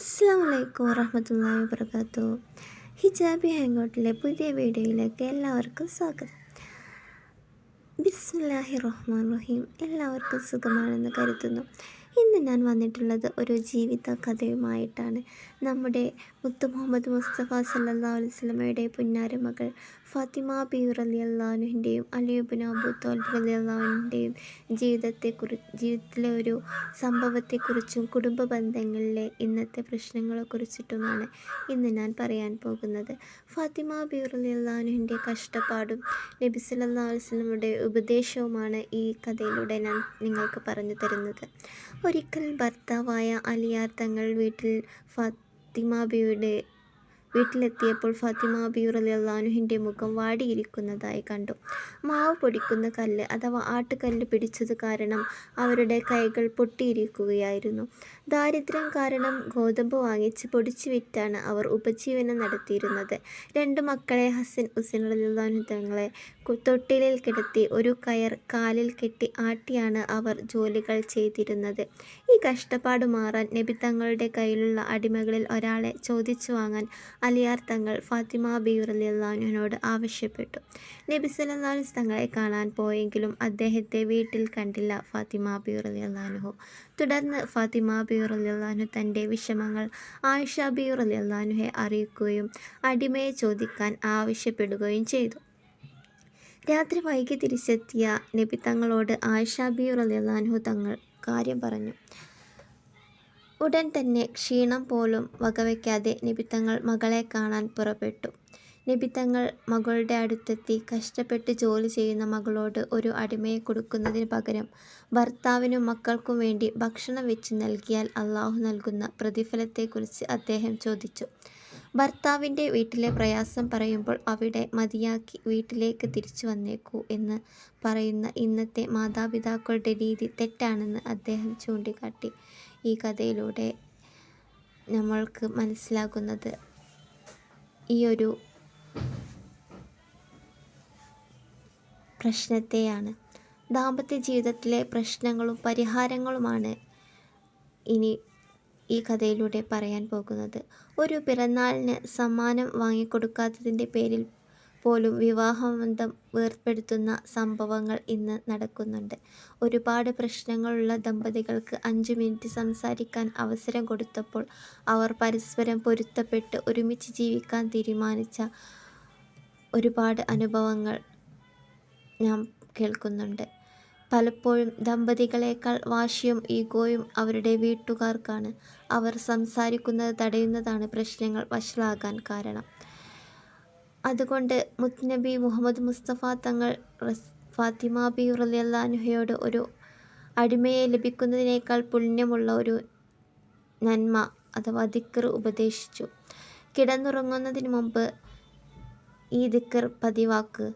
അസ്സാം വലൈക്കും വറഹമത്തല്ലാ വാബർക്കാത്തു ഹിജാബി ഹാങ്കൗട്ടിലെ പുതിയ വീഡിയോയിലേക്ക് എല്ലാവർക്കും സ്വാഗതം. ബിസ്മില്ലാഹി റഹ്മാൻ റഹീം. എല്ലാവർക്കും സുഖമാണെന്ന് കരുതുന്നു. ഇന്ന് ഞാൻ വന്നിട്ടുള്ളത് ഒരു ജീവിത കഥയുമായിട്ടാണ് നമ്മുടെ മുത്തു മുഹമ്മദ് മുസ്തഫ സല്ലാ അലുസ്ലമയുടെ പുന്നാരമകൾ ഫാത്തിമ ബി അലി അള്ളാഹുവിന്റെയും അലിയുബിൻ അബു തോൽബ് അലി അള്ളാഹുവിന്റെയും ജീവിതത്തെക്കുറി ജീവിതത്തിലെ ഒരു സംഭവത്തെക്കുറിച്ചും കുടുംബ ബന്ധങ്ങളിലെ ഇന്നത്തെ പ്രശ്നങ്ങളെക്കുറിച്ചിട്ടുമാണ് ഇന്ന് ഞാൻ പറയാൻ പോകുന്നത്. ഫാത്തിമ ബി അലി അള്ളാഹുവിന്റെ കഷ്ടപ്പാടും നബി സല്ലാ അലുസ്ലമയുടെ ഉപദേശവുമാണ് ഈ കഥയിലൂടെ ഞാൻ നിങ്ങൾക്ക് പറഞ്ഞു തരുന്നത്. ഒരിക്കൽ ഭർത്താവായ അലിയാർ തങ്ങൾ വീട്ടിൽ ഫാത്തിമാബിയുടെ വീട്ടിലെത്തിയപ്പോൾ ഫാത്തിമ ബിയുർ അലി അള്ളാഹുവിന്റെ മുഖം വാടിയിരിക്കുന്നതായി കണ്ടു. മാവ് പൊടിക്കുന്ന കല്ല് അഥവാ ആട്ടുകല്ല് പിടിച്ചത് കാരണം അവരുടെ കൈകൾ പൊട്ടിയിരിക്കുകയായിരുന്നു. ദാരിദ്ര്യം കാരണം ഗോതമ്പ് വാങ്ങിച്ച് പൊടിച്ചു വിറ്റാണ് അവർ ഉപജീവനം നടത്തിയിരുന്നത്. രണ്ട് മക്കളെ ഹസൻ ഹുസൈൻ അലിള്ളാഹു തങ്ങളെ തൊട്ടിലിൽ കിടത്തി ഒരു കയർ കാലിൽ കെട്ടി ആട്ടിയാണ് അവർ ജോലികൾ ചെയ്തിരുന്നത്. ഈ കഷ്ടപ്പാട് മാറാൻ നബി തങ്ങളുടെ കയ്യിലുള്ള അടിമകളിൽ ഒരാളെ ചോദിച്ചു വാങ്ങാൻ അലിയാർ തങ്ങൾ ഫാത്തിമ അലിള്ളാഹുവിനോട് ആവശ്യപ്പെട്ടു. നബി സല്ലാഹു തങ്ങളെ കാണാൻ പോയെങ്കിലും അദ്ദേഹത്തെ വീട്ടിൽ കണ്ടില്ല ഫാത്തിമ ബിയുറലിയല്ലാനുഹു തുടർന്ന് ഫാത്തിമ ബിയുറലിയല്ലാനു തന്റെ വിഷമങ്ങൾ ആയിഷ ബിയുറലിയല്ലാനുഹെ അറിയിക്കുകയും അടിമയെ ചോദിക്കാൻ ആവശ്യപ്പെടുകയും ചെയ്തു. രാത്രി വൈകി തിരിച്ചെത്തിയ നബി തങ്ങളോട് ആയിഷ ബി അലിള്ളാഹു തങ്ങൾ കാര്യം പറഞ്ഞു. ഉടൻ തന്നെ ക്ഷീണം പോലും വകവയ്ക്കാതെ നിബിത്തങ്ങൾ മകളെ കാണാൻ പുറപ്പെട്ടു. നിബിത്തങ്ങൾ മകളുടെ അടുത്തെത്തി കഷ്ടപ്പെട്ട് ജോലി ചെയ്യുന്ന മകളോട് ഒരു അടിമയെ കൊടുക്കുന്നതിന് പകരം ഭർത്താവിനും മക്കൾക്കും വേണ്ടി ഭക്ഷണം വെച്ച് നൽകിയാൽ അള്ളാഹു നൽകുന്ന പ്രതിഫലത്തെക്കുറിച്ച് അദ്ദേഹം ചോദിച്ചു. ഭർത്താവിന്റെ വീട്ടിലെ പ്രയാസം പറയുമ്പോൾ അവിടെ മതിയാക്കി വീട്ടിലേക്ക് തിരിച്ചു വന്നേക്കൂ എന്ന് പറയുന്ന ഇന്നത്തെ മാതാപിതാക്കളുടെ രീതി തെറ്റാണെന്ന് അദ്ദേഹം ചൂണ്ടിക്കാട്ടി. ഈ കഥയിലൂടെ നമ്മൾക്ക് മനസ്സിലാകുന്നത് ഈ ഒരു പ്രശ്നത്തെയാണ്. ദാമ്പത്യ ജീവിതത്തിലെ പ്രശ്നങ്ങളും പരിഹാരങ്ങളുമാണ് ഇനി ഈ കഥയിലൂടെ പറയാൻ പോകുന്നത്. ഒരു പിറന്നാളിന് സമ്മാനം വാങ്ങിക്കൊടുക്കാത്തതിന്റെ പേരിൽ പോലും വിവാഹബന്ധം വേർപ്പെടുത്തുന്ന സംഭവങ്ങൾ ഇന്ന് നടക്കുന്നുണ്ട്. ഒരുപാട് പ്രശ്നങ്ങളുള്ള ദമ്പതികൾക്ക് അഞ്ച് മിനിറ്റ് സംസാരിക്കാൻ അവസരം കൊടുത്തപ്പോൾ അവർ പരസ്പരം പൊരുത്തപ്പെട്ട് ഒരുമിച്ച് ജീവിക്കാൻ തീരുമാനിച്ച ഒരുപാട് അനുഭവങ്ങൾ ഞാൻ കേൾക്കുന്നുണ്ട്. പലപ്പോഴും ദമ്പതികളേക്കാൾ വാശിയും ഈഗോയും അവരുടെ വീട്ടുകാർക്കാണ്. അവർ സംസാരിക്കുന്നത് തടയുന്നതാണ് പ്രശ്നങ്ങൾ വഷളാകാൻ കാരണം. അതുകൊണ്ട് മുത്നബി മുഹമ്മദ് മുസ്തഫ തങ്ങൾ ഫാത്തിമ ബി റലിയല്ലാനുഹയോട് ഒരു അടിമയെ ലഭിക്കുന്നതിനേക്കാൾ പുണ്യമുള്ള ഒരു നന്മ അഥവാ ദിക്കർ ഉപദേശിച്ചു. കിടന്നുറങ്ങുന്നതിന് മുമ്പ് ഈ ദിക്കർ പതിവാക്ക്.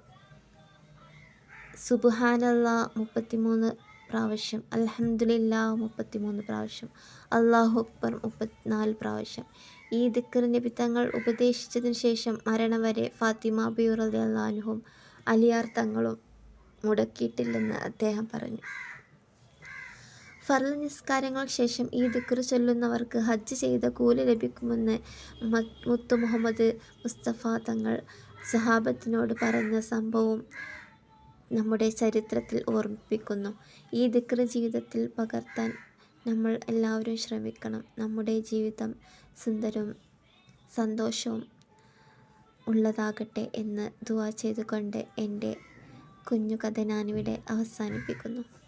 സുബുഹാനല്ല മുപ്പത്തിമൂന്ന് പ്രാവശ്യം. അലഹമുല്ല മുപ്പത്തിമൂന്ന് പ്രാവശ്യം. അള്ളാഹു അക്ബർ മുപ്പത്തിനാല് പ്രാവശ്യം. ഈ ദിക്കർ നബി തങ്ങൾ ഉപദേശിച്ചതിന് ശേഷം മരണം വരെ ഫാത്തിമ ബിയുർ അലിയാർ തങ്ങളും മുടക്കിയിട്ടില്ലെന്ന് അദ്ദേഹം പറഞ്ഞു. ഫർള നിസ്കാരങ്ങൾക്ക് ശേഷം ഈ ദിക്കർ ചൊല്ലുന്നവർക്ക് ഹജ്ജ് ചെയ്ത കൂലി ലഭിക്കുമെന്ന് മുത്തു മുഹമ്മദ് മുസ്തഫ തങ്ങൾ സഹാബത്തിനോട് പറഞ്ഞ സംഭവം നമ്മുടെ ചരിത്രത്തിൽ ഓർമ്മിപ്പിക്കുന്നു. ഈ ദിക്കർ ജീവിതത്തിൽ പകർത്താൻ നമ്മൾ എല്ലാവരും ശ്രമിക്കണം. നമ്മുടെ ജീവിതം സുന്ദരവും സന്തോഷവും ഉള്ളതാകട്ടെ എന്ന് ദുവാ ചെയ്തുകൊണ്ട് എന്റെ കുഞ്ഞു കഥ ഞാനിവിടെ അവസാനിപ്പിക്കുന്നു.